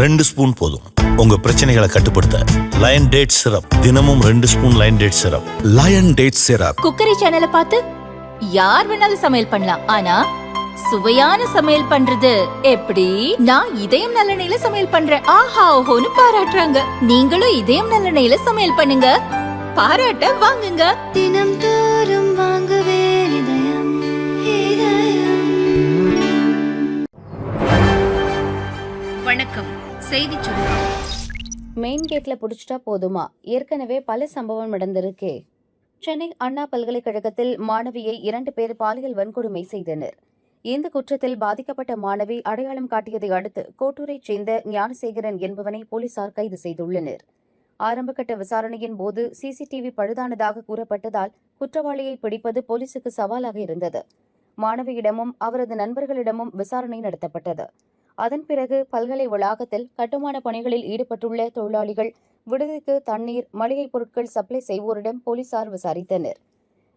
ரெண்டு ஸ்பூன் போதும். உங்க பிரச்சனைகளை கட்டுப்படுத்த லயன் டேட் சிரப் தினமும் ரெண்டு spoon lion date syrup lion date syrup cookery சேனலை பார்த்து யார் வேணாலும் சமையல் பண்ணலாம். ஆனா சுவையான சமையல் பண்றது எப்படி? நான் இதயம் நல்லெண்ணெயில சமையல் பண்றேன். ஆஹா ஓஹோன்னு பாராட்டுறாங்க. நீங்களும் இதயம் நல்லெண்ணெயில சமையல் பண்ணுங்க. பாராட்ட வாங்குங்க. தினம் தோறும் செய்திச் சுருக்கம் மெயின் கேட்ல புடிச்சிட்டா போதுமா? ஏற்கனவே பல சம்பவம் நடந்திருக்கே. சென்னை அண்ணா பல்கலைக்கழகத்தில் மாணவியை இரண்டு பேர் பாலியல் வன்கொடுமை செய்தனர். இந்த குற்றத்தில் பாதிக்கப்பட்ட மாணவி அடையாளம் காட்டியதை அடுத்து கோட்டூரைச் சேர்ந்த ஞானசேகரன் என்பவனை போலீசார் கைது செய்துள்ளனர். ஆரம்பகட்ட விசாரணையின் போது சிசிடிவி பழுதானதாக கூறப்பட்டதால் குற்றவாளியை பிடிப்பது போலீசுக்கு சவாலாக இருந்தது. மாணவியிடமும் அவரது நண்பர்களிடமும் விசாரணை நடத்தப்பட்டது. அதன் பிறகு பல்கலை வளாகத்தில் கட்டுமான பணிகளில் ஈடுபட்டுள்ள தொழிலாளிகள் விடுதிக்கு தண்ணீர் மளிகைப் பொருட்கள் சப்ளை செய்வோரிடம் போலீசார் விசாரித்தனர்.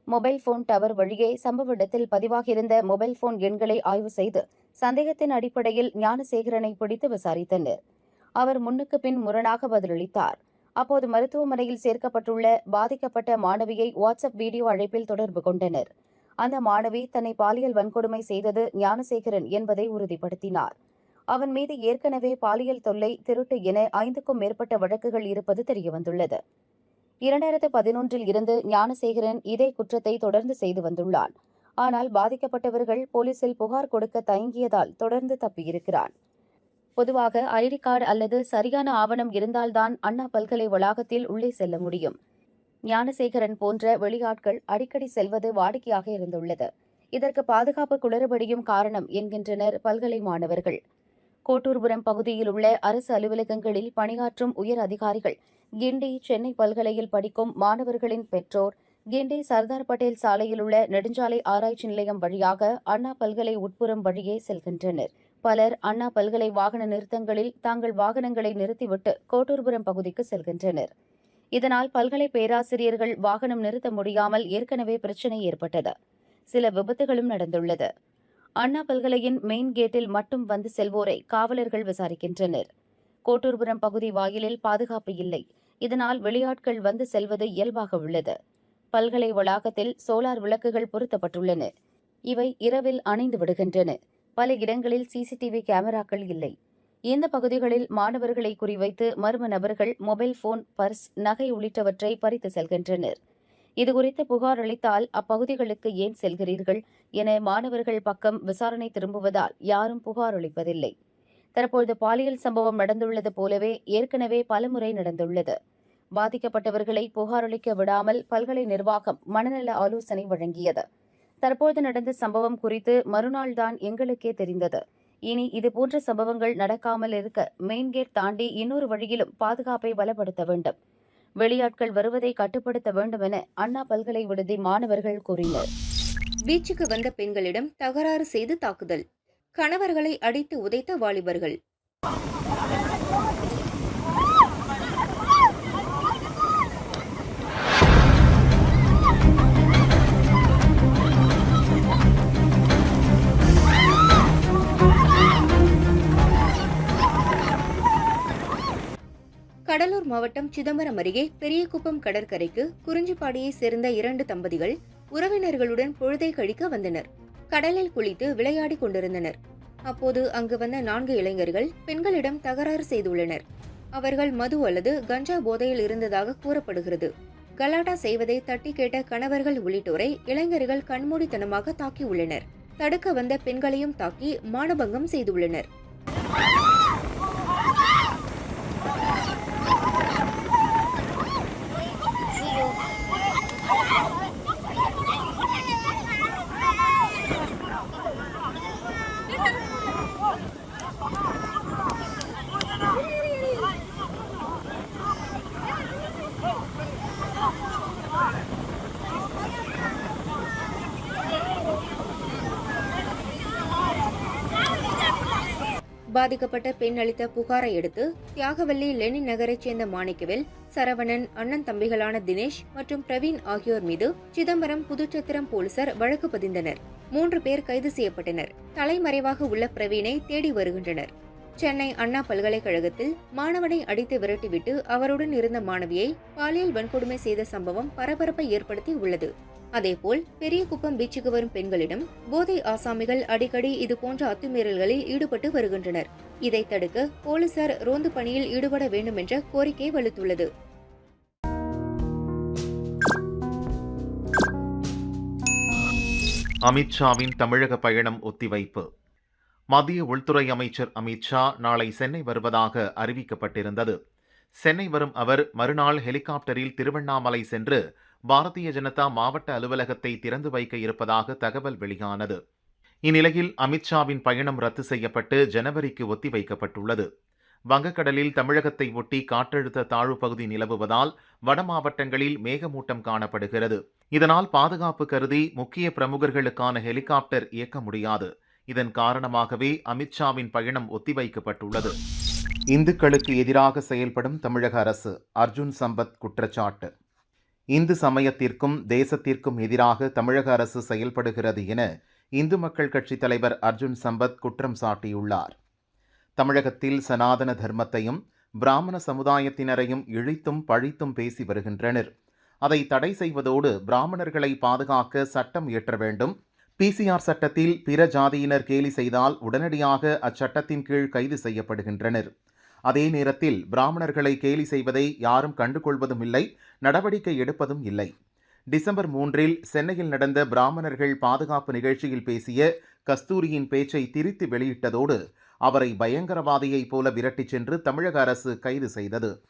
மொபைல் போன் டவர் வழியே சம்பவ இடத்தில் பதிவாகியிருந்த மொபைல் போன் எண்களை ஆய்வு செய்து சந்தேகத்தின் அடிப்படையில் ஞானசேகரனை பிடித்து விசாரித்தனர். அவர் முன்னுக்கு பின் முரணாக பதிலளித்தார். அப்போது மருத்துவமனையில் சேர்க்கப்பட்டுள்ள பாதிக்கப்பட்ட மாணவியை வாட்ஸ்அப் வீடியோ அழைப்பில் தொடர்பு கொண்டனர். அந்த மாணவி தன்னை பாலியல் வன்கொடுமை செய்தது ஞானசேகரன் என்பதை உறுதிப்படுத்தினார். அவன் மீது ஏற்கனவே பாலியல் தொல்லை திருட்டு என ஐந்துக்கும் மேற்பட்ட வழக்குகள் இருப்பது தெரியவந்துள்ளது. இரண்டாயிரத்து பதினொன்றில் இருந்து ஞானசேகரன் இதே குற்றத்தை தொடர்ந்து செய்து வந்துள்ளான். ஆனால் பாதிக்கப்பட்டவர்கள் போலீசில் புகார் கொடுக்க தயங்கியதால் தொடர்ந்து தப்பியிருக்கிறான். பொதுவாக ஐடி கார்டு அல்லது சரியான ஆவணம் இருந்தால்தான் அண்ணா பல்கலை வளாகத்தில் உள்ளே செல்ல முடியும். ஞானசேகரன் போன்ற வெளியாட்கள் அடிக்கடி செல்வது வாடிக்கையாக இருந்துள்ளது. இதற்கு பாதுகாப்பு குளறுபடியும் காரணம் என்கின்றனர் பல்கலை மாணவர்கள். கோட்டூர்புரம் பகுதியில் உள்ள அரசு அலுவலகங்களில் பணியாற்றும் உயர் அதிகாரிகள் கிண்டி சென்னை பல்கலையில் படிக்கும் மாணவர்களின் பெற்றோர் கிண்டி சர்தார் பட்டேல் சாலையில் உள்ள நெடுஞ்சாலை ஆராய்ச்சி நிலையம் வழியாக அண்ணா பல்கலை உட்புறம் வழியே செல்கின்றனர். பலர் அண்ணா பல்கலை வாகன நிறுத்தங்களில் தாங்கள் வாகனங்களை நிறுத்திவிட்டு கோட்டூர்புரம் பகுதிக்கு செல்கின்றனர். இதனால் பல்கலை பேராசிரியர்கள் வாகனம் நிறுத்த முடியாமல் ஏற்கனவே பிரச்சினை ஏற்பட்டது. சில விபத்துகளும் நடந்துள்ளது. அண்ணா பல்கலையின் மெயின் கேட்டில் மட்டும் வந்து செல்வோரை காவலர்கள் விசாரிக்கின்றனர். கோட்டூர்புரம் பகுதி வாயிலில் பாதுகாப்பு இல்லை. இதனால் வெளியாட்கள் வந்து செல்வது இயல்பாக உள்ளது. பல்கலை வளாகத்தில் சோலார் விளக்குகள் பொருத்தப்பட்டுள்ளன. இவை இரவில் அணைந்து விடுகின்றன. பல இடங்களில் சிசிடிவி கேமராக்கள் இல்லை. இந்த பகுதிகளில் மாணவர்களை குறிவைத்து மர்ம நபர்கள் மொபைல் போன் பர்ஸ் நகை உள்ளிட்டவற்றை பறித்து செல்கின்றனர். இதுகுறித்து புகார் அளித்தால் அப்பகுதிகளுக்கு ஏன் செல்கிறீர்கள்? என மாணவர்கள் பக்கம் விசாரணை திரும்புவதால் யாரும் புகார் அளிப்பதில்லை. தற்போது பாலியல் சம்பவம் நடந்துள்ளது போலவே ஏற்கனவே பலமுறை நடந்துள்ளது. பாதிக்கப்பட்டவர்களை புகார் அளிக்க விடாமல் பல்கலை நிர்வாகம் மனநல ஆலோசனை வழங்கியது. தற்போது நடந்த சம்பவம் குறித்து மறுநாள்தான் எங்களுக்கே தெரிந்தது. இனி இதுபோன்ற சம்பவங்கள் நடக்காமல் இருக்க மெயின் கேட் தாண்டி இன்னொரு வழியிலும் பாதுகாப்பை பலப்படுத்த வேண்டும். வெளியாட்கள் வருவதை கட்டுப்படுத்த வேண்டும் என அண்ணா பல்கலை விடுதி மாணவர்கள் கூறினர். பீச்சுக்கு வந்த பெண்களிடம் தகராறு செய்து தாக்குதல். கணவர்களை அடித்து உதைத்த வாலிபர்கள். கடலூர் மாவட்டம் சிதம்பரம் அருகே பெரியகுப்பம் கடற்கரைக்கு குறிஞ்சிப்பாடியை சேர்ந்த இரண்டு தம்பதிகள் உறவினர்களுடன் பொழுதை கழிக்க வந்தனர். கடலில் குளித்து விளையாடிக் கொண்டிருந்தனர். அப்போது அங்கு வந்த நான்கு இளைஞர்கள் பெண்களிடம் தகராறு செய்துள்ளனர். அவர்கள் மது அல்லது கஞ்சா போதையில் இருந்ததாக கூறப்படுகிறது. கலாட்டா செய்வதை தட்டி கேட்ட கணவர்கள் உள்ளிட்டோரை இளைஞர்கள் கண்மூடித்தனமாக தாக்கியுள்ளனர். தடுக்க வந்த பெண்களையும் தாக்கி மானபங்கம் செய்துள்ளனர். பாதிக்கப்பட்ட பெண் அளித்த புகாரை அடுத்து தியாகவல்லி லெனின் நகரைச் சேர்ந்த மாணிக்கவேல் சரவணன் அண்ணன் தம்பிகளான தினேஷ் மற்றும் பிரவீன் ஆகியோர் மீது சிதம்பரம் புதுச்சத்திரம் போலீசார் வழக்கு பதிந்தனர். மூன்று பேர் கைது செய்யப்பட்டனர். தலைமறைவாக உள்ள பிரவீனை தேடி வருகின்றனர். சென்னை அண்ணா பல்கலைக்கழகத்தில் மாணவனை அடித்து விரட்டிவிட்டு அவருடன் இருந்த மாணவியை பாலியல் வன்கொடுமை செய்த சம்பவம் பரபரப்பை ஏற்படுத்தி உள்ளது. அதேபோல் பெரியகுப்பம் பீச்சுக்கு வரும் பெண்களிடம் போதை ஆசாமிகள் அடிக்கடி இதுபோன்ற அத்துமீறல்களில் ஈடுபட்டு வருகின்றனர். இதை தடுக்க போலீசார் ரோந்து பணியில் ஈடுபட வேண்டும் என்ற கோரிக்கை வலுத்துள்ளது. அமித்ஷாவின் தமிழக பயணம் ஒத்திவைப்பு. மத்திய உள்துறை அமைச்சர் அமித்ஷா நாளை சென்னை வருவதாக அறிவிக்கப்பட்டிருந்தது. சென்னை வரும் அவர் மறுநாள் ஹெலிகாப்டரில் திருவண்ணாமலை சென்று பாரதிய ஜனதா மாவட்ட அலுவலகத்தை திறந்து வைக்க இருப்பதாக தகவல் வெளியானது. இந்நிலையில் அமித்ஷாவின் பயணம் ரத்து செய்யப்பட்டு ஜனவரிக்கு ஒத்திவைக்கப்பட்டுள்ளது வங்கக்கடலில் தமிழகத்தை ஒட்டி காற்றழுத்த தாழ்வு பகுதி நிலவுவதால் வட மாவட்டங்களில் மேகமூட்டம் காணப்படுகிறது. இதனால் பாதுகாப்பு கருதி முக்கிய பிரமுகர்களுக்கான ஹெலிகாப்டர் இயக்க முடியாது. இதன் காரணமாகவே அமித்ஷாவின் பயணம் ஒத்திவைக்கப்பட்டுள்ளது இந்துக்களுக்கு எதிராக செயல்படும் தமிழக அரசு அர்ஜுன் சம்பத் குற்றச்சாட்டு. இந்து சமயத்திற்கும் தேசத்திற்கும் எதிராக தமிழக அரசு செயல்படுகிறது என இந்து மக்கள் கட்சித் தலைவர் அர்ஜுன் சம்பத் குற்றம் சாட்டியுள்ளார். தமிழகத்தில் சனாதன தர்மத்தையும் பிராமண சமுதாயத்தினரையும் இழித்தும் பழித்தும் பேசி வருகின்றனர். அதை தடை செய்வதோடு பிராமணர்களை பாதுகாக்க சட்டம் இயற்ற வேண்டும். பிசிஆர் சட்டத்தில் பிற ஜாதியினர் கேலி செய்தால் உடனடியாக அச்சட்டத்தின் கீழ் கைது செய்யப்படுகின்றனர். அதே நேரத்தில் பிராமணர்களை கேலி செய்வதை யாரும் கண்டுகொள்வதும் இல்லை நடவடிக்கை எடுப்பதும் இல்லை. டிசம்பர் மூன்றில் சென்னையில் நடந்த பிராமணர்கள் பாதுகாப்பு நிகழ்ச்சியில் பேசிய கஸ்தூரியின் பேச்சை திரித்து வெளியிட்டதோடு அவரை பயங்கரவாதியைப் போல விரட்டிச் சென்று தமிழக அரசு கைது செய்தது.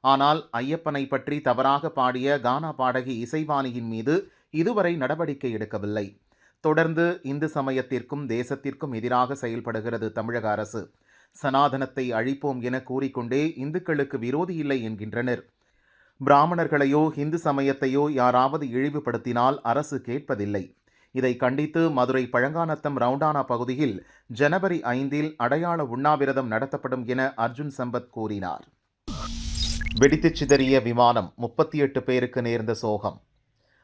ஆனால் ஐயப்பனை பற்றி தவறாக பாடிய கானா பாடகி இசைவாணியின் மீது இதுவரை நடவடிக்கை எடுக்கவில்லை. தொடர்ந்து இந்து சமயத்திற்கும் தேசத்திற்கும் எதிராக செயல்படுகிறது தமிழக அரசு. சனாதனத்தை அழிப்போம் என கூறிக்கொண்டே இந்துக்களுக்கு விரோதி இல்லை என்கின்றனர். பிராமணர்களையோ இந்து சமயத்தையோ யாராவது இழிவுபடுத்தினால் அரசு கேட்பதில்லை. இதை கண்டித்து மதுரை பழங்கானத்தம் ரவுண்டானா பகுதியில் ஜனவரி ஐந்தில் அடையாள உண்ணாவிரதம் நடத்தப்படும் என அர்ஜுன் சம்பத் கூறினார். வெடித்துச் சிதறிய விமானம் முப்பத்தி எட்டு பேருக்கு நேர்ந்த சோகம்.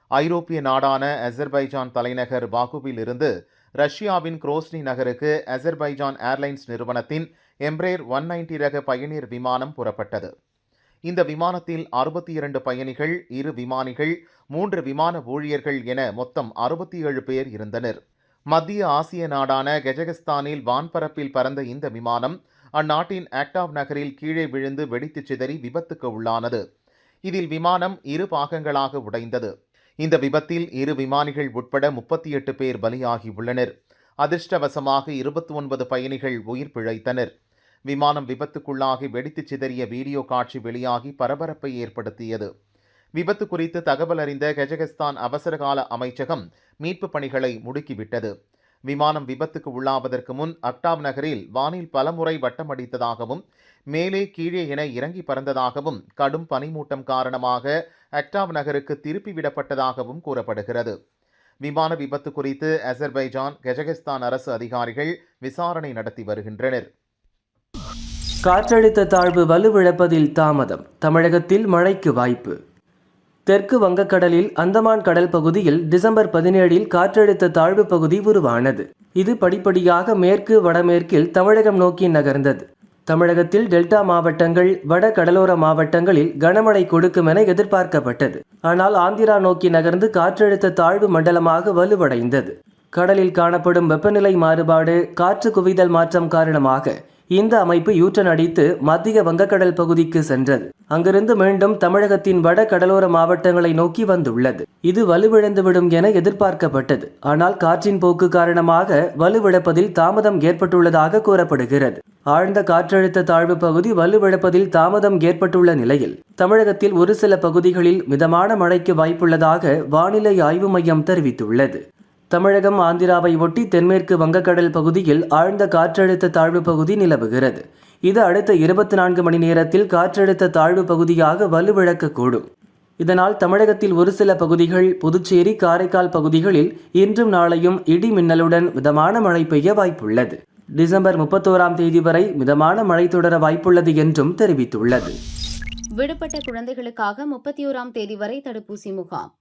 ஐரோப்பிய நாடான அசர்பைஜான் தலைநகர் பாகுவில் இருந்து ரஷ்யாவின் குரோஸ்னி நகருக்கு அசர்பைஜான் ஏர்லைன்ஸ் நிறுவனத்தின் எம்ப்ரேர் ஒன் நைன்டி ரக பயணியர் விமானம் புறப்பட்டது. இந்த விமானத்தில் அறுபத்தி இரண்டு பயணிகள் இரு விமானிகள் மூன்று விமான ஊழியர்கள் என மொத்தம் அறுபத்தி ஏழு பேர் இருந்தனர். மத்திய ஆசிய நாடான கெஜகஸ்தானில் வான்பரப்பில் பறந்த இந்த விமானம் அந்நாட்டின் ஆக்டாவ் நகரில் கீழே விழுந்து வெடித்துச் சிதறி விபத்துக்கு உள்ளானது. இதில் விமானம் இரு பாகங்களாக உடைந்தது. இந்த விபத்தில் இரு விமானிகள் உட்பட முப்பத்தி எட்டு பேர் பலியாகியுள்ளனர். அதிர்ஷ்டவசமாக இருபத்தி ஒன்பது பயணிகள் உயிர் பிழைத்தனர். விமானம் விபத்துக்குள்ளாகி வெடித்துச் சிதறிய வீடியோ காட்சி வெளியாகி பரபரப்பை ஏற்படுத்தியது. விபத்து குறித்து தகவல் அறிந்த கஜகஸ்தான் அவசரகால அமைச்சகம் மீட்புப் பணிகளை முடுக்கிவிட்டது. விமானம் விபத்துக்கு உள்ளாவதற்கு முன் அக்டாப் நகரில் வானில் பலமுறை வட்டமடித்ததாகவும் மேலே கீழே என இறங்கி பறந்ததாகவும் கடும் பனிமூட்டம் காரணமாக அக்டாவ் நகருக்கு திருப்பி விடப்பட்டதாகவும் கூறப்படுகிறது. விமான விபத்து குறித்து அசர்பைஜான் கஜகஸ்தான் அரசு அதிகாரிகள் விசாரணை நடத்தி வருகின்றனர். காற்றழுத்த தாழ்வு வலுவிழப்பதில் தாமதம். தமிழகத்தில் மழைக்கு வாய்ப்பு. தெற்கு வங்கக்கடலில் அந்தமான் கடல் பகுதியில் டிசம்பர் பதினேழில் காற்றழுத்த தாழ்வு பகுதி உருவானது. இது படிப்படியாக மேற்கு வடமேற்கில் தமிழகம் நோக்கி நகர்ந்தது. தமிழகத்தில் டெல்டா மாவட்டங்கள் வட கடலோர மாவட்டங்களில் கனமழை கொடுக்கும் என எதிர்பார்க்கப்பட்டது. ஆனால் ஆந்திரா நோக்கி நகர்ந்து காற்றழுத்த தாழ்வு மண்டலமாக வலுவடைந்தது. கடலில் காணப்படும் வெப்பநிலை மாறுபாடு காற்று குவிதல் மாற்றம் காரணமாக இந்த அமைப்பு யூட்டன் அடித்து மத்திய வங்கக்கடல் பகுதிக்கு சென்றது. அங்கிருந்து மீண்டும் தமிழகத்தின் வட கடலோர மாவட்டங்களை நோக்கி வந்துள்ளது. இது வலுவிழந்துவிடும் என எதிர்பார்க்கப்பட்டது. ஆனால் காற்றின் போக்கு காரணமாக வலுவிழப்பதில் தாமதம் ஏற்பட்டுள்ளதாக கூறப்படுகிறது. ஆழ்ந்த காற்றழுத்த தாழ்வு பகுதி வலுவிழப்பதில் தாமதம் ஏற்பட்டுள்ள நிலையில் தமிழகத்தில் ஒரு சில பகுதிகளில் மிதமான மழைக்கு வாய்ப்புள்ளதாக வானிலை ஆய்வு மையம் தெரிவித்துள்ளது. தமிழகம் ஆந்திராவை ஒட்டி தென்மேற்கு வங்கக்கடல் பகுதியில் ஆழ்ந்த காற்றழுத்த தாழ்வு பகுதி நிலவுகிறது. இது அடுத்த இருபத்தி நான்கு மணி நேரத்தில் காற்றழுத்த தாழ்வு பகுதியாக வலுவிழக்கக்கூடும் இதனால் தமிழகத்தில் ஒரு சில பகுதிகள் புதுச்சேரி காரைக்கால் பகுதிகளில் இன்றும் நாளையும் இடி மின்னலுடன் மிதமான மழை பெய்ய வாய்ப்புள்ளது. டிசம்பர் முப்பத்தோராம் தேதி வரை மிதமான மழை தொடர வாய்ப்புள்ளது என்றும் தெரிவித்துள்ளது. விடுபட்ட குழந்தைகளுக்காக முப்பத்தி ஓராம் தேதி வரை தடுப்பூசி முகாம்.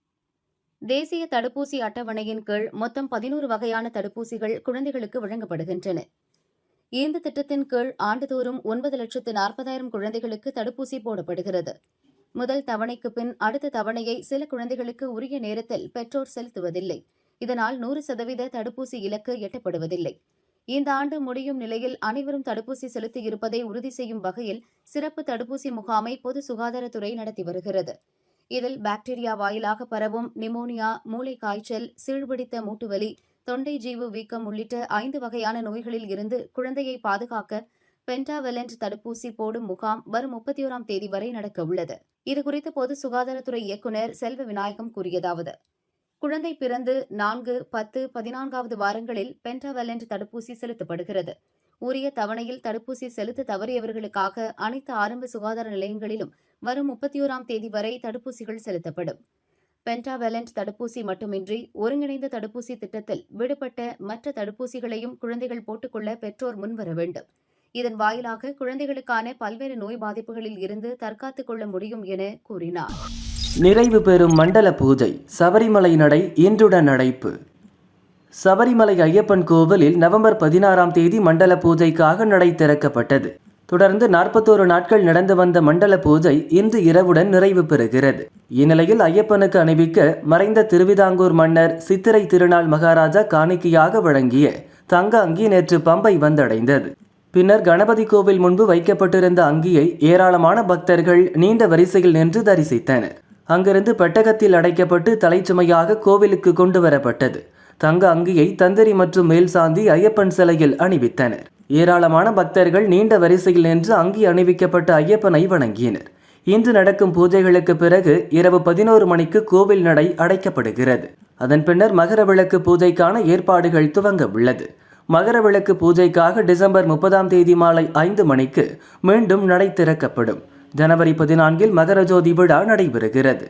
தேசிய தடுப்பூசி அட்டவணையின் கீழ் மொத்தம் பதினோரு வகையான தடுப்பூசிகள் குழந்தைகளுக்கு வழங்கப்படுகின்றன. இந்த திட்டத்தின் கீழ் ஆண்டுதோறும் ஒன்பது லட்சத்து நாற்பதாயிரம் குழந்தைகளுக்கு தடுப்பூசி போடப்படுகிறது. முதல் தவணைக்கு பின் அடுத்த தவணையை சில குழந்தைகளுக்கு உரிய நேரத்தில் பெற்றோர் செலுத்துவதில்லை. இதனால் நூறு சதவீத தடுப்பூசி இலக்கு எட்டப்படுவதில்லை. இந்த ஆண்டு முடியும் நிலையில் அனைவரும் தடுப்பூசி செலுத்தியிருப்பதை உறுதி செய்யும் வகையில் சிறப்பு தடுப்பூசி முகாமை பொது சுகாதாரத்துறை நடத்தி வருகிறது. இதில் பாக்டீரியா வாயிலாக பரவும் நிமோனியா மூளை காய்ச்சல் சீழ்பிடித்த மூட்டுவலி தொண்டை ஜீவு வீக்கம் உள்ளிட்ட ஐந்து வகையான நோய்களில் இருந்து குழந்தையை பாதுகாக்க பென்டாவெலண்ட் தடுப்பூசி போடும் முகாம் வரும் முப்பத்தி ஓராம் தேதி வரை நடக்க உள்ளது இதுகுறித்து பொது சுகாதாரத்துறை இயக்குநர் செல்வ விநாயகம் கூறியதாவது. குழந்தை பிறந்து நான்கு பத்து பதினான்காவது வாரங்களில் பென்டாவெலண்ட் தடுப்பூசி செலுத்தப்படுகிறது. உரிய தவணையில் தடுப்பூசி செலுத்த தவறியவர்களுக்காக அனைத்து ஆரம்ப சுகாதார நிலையங்களிலும் வரும் முப்பத்தி ஓராம் தேதி வரை தடுப்பூசிகள் செலுத்தப்படும். பென்டாவெலண்ட் தடுப்பூசி மட்டுமின்றி ஒருங்கிணைந்த தடுப்பூசி திட்டத்தில் விடுபட்ட மற்ற தடுப்பூசிகளையும் குழந்தைகள் போட்டுக்கொள்ள பெற்றோர் முன்வர வேண்டும். இதன் வாயிலாக குழந்தைகளுக்கான பல்வேறு நோய் பாதிப்புகளில் இருந்து தற்காத்துக் கொள்ள முடியும் என கூறினார். நிறைவு பெறும் மண்டல பூஜை சபரிமலை நடை இன்றுடன் அடைப்பு. சபரிமலை ஐயப்பன் கோவிலில் நவம்பர் பதினாறாம் தேதி மண்டல பூஜைக்காக நடை திறக்கப்பட்டது. தொடர்ந்து நாற்பத்தோரு நாட்கள் நடந்து வந்த மண்டல பூஜை இன்று இரவுடன் நிறைவு பெறுகிறது. இந்நிலையில் ஐயப்பனுக்கு அணிவிக்க மறைந்த திருவிதாங்கூர் மன்னர் சித்திரை திருநாள் மகாராஜா காணிக்கையாக வழங்கிய தங்க அங்கி நேற்று பம்பை வந்தடைந்தது. பின்னர் கணபதி கோவில் முன்பு வைக்கப்பட்டிருந்த அங்கியை ஏராளமான பக்தர்கள் நீண்ட வரிசையில் நின்று தரிசித்தனர். அங்கிருந்து பெட்டகத்தில் அடைக்கப்பட்டு தலைச்சுமையாக கோவிலுக்கு கொண்டு வரப்பட்டது. தங்க அங்கியை தந்திரி மற்றும் மேல்சாந்தி ஐயப்பன் சிலையில் அணிவித்தனர். ஏராளமான பக்தர்கள் நீண்ட வரிசையில் நின்று அங்கி அணிவிக்கப்பட்ட ஐயப்பனை வணங்கினர். இன்று நடக்கும் பூஜைகளுக்கு பிறகு இரவு பதினோரு மணிக்கு கோவில் நடை அடைக்கப்படுகிறது. அதன் பின்னர் மகர விளக்கு பூஜைக்கான ஏற்பாடுகள் துவங்க உள்ளது. மகர விளக்கு பூஜைக்காக டிசம்பர் முப்பதாம் தேதி மாலை ஐந்து மணிக்கு மீண்டும் நடை திறக்கப்படும். ஜனவரி பதினான்கில் மகரஜோதி விழா நடைபெறுகிறது.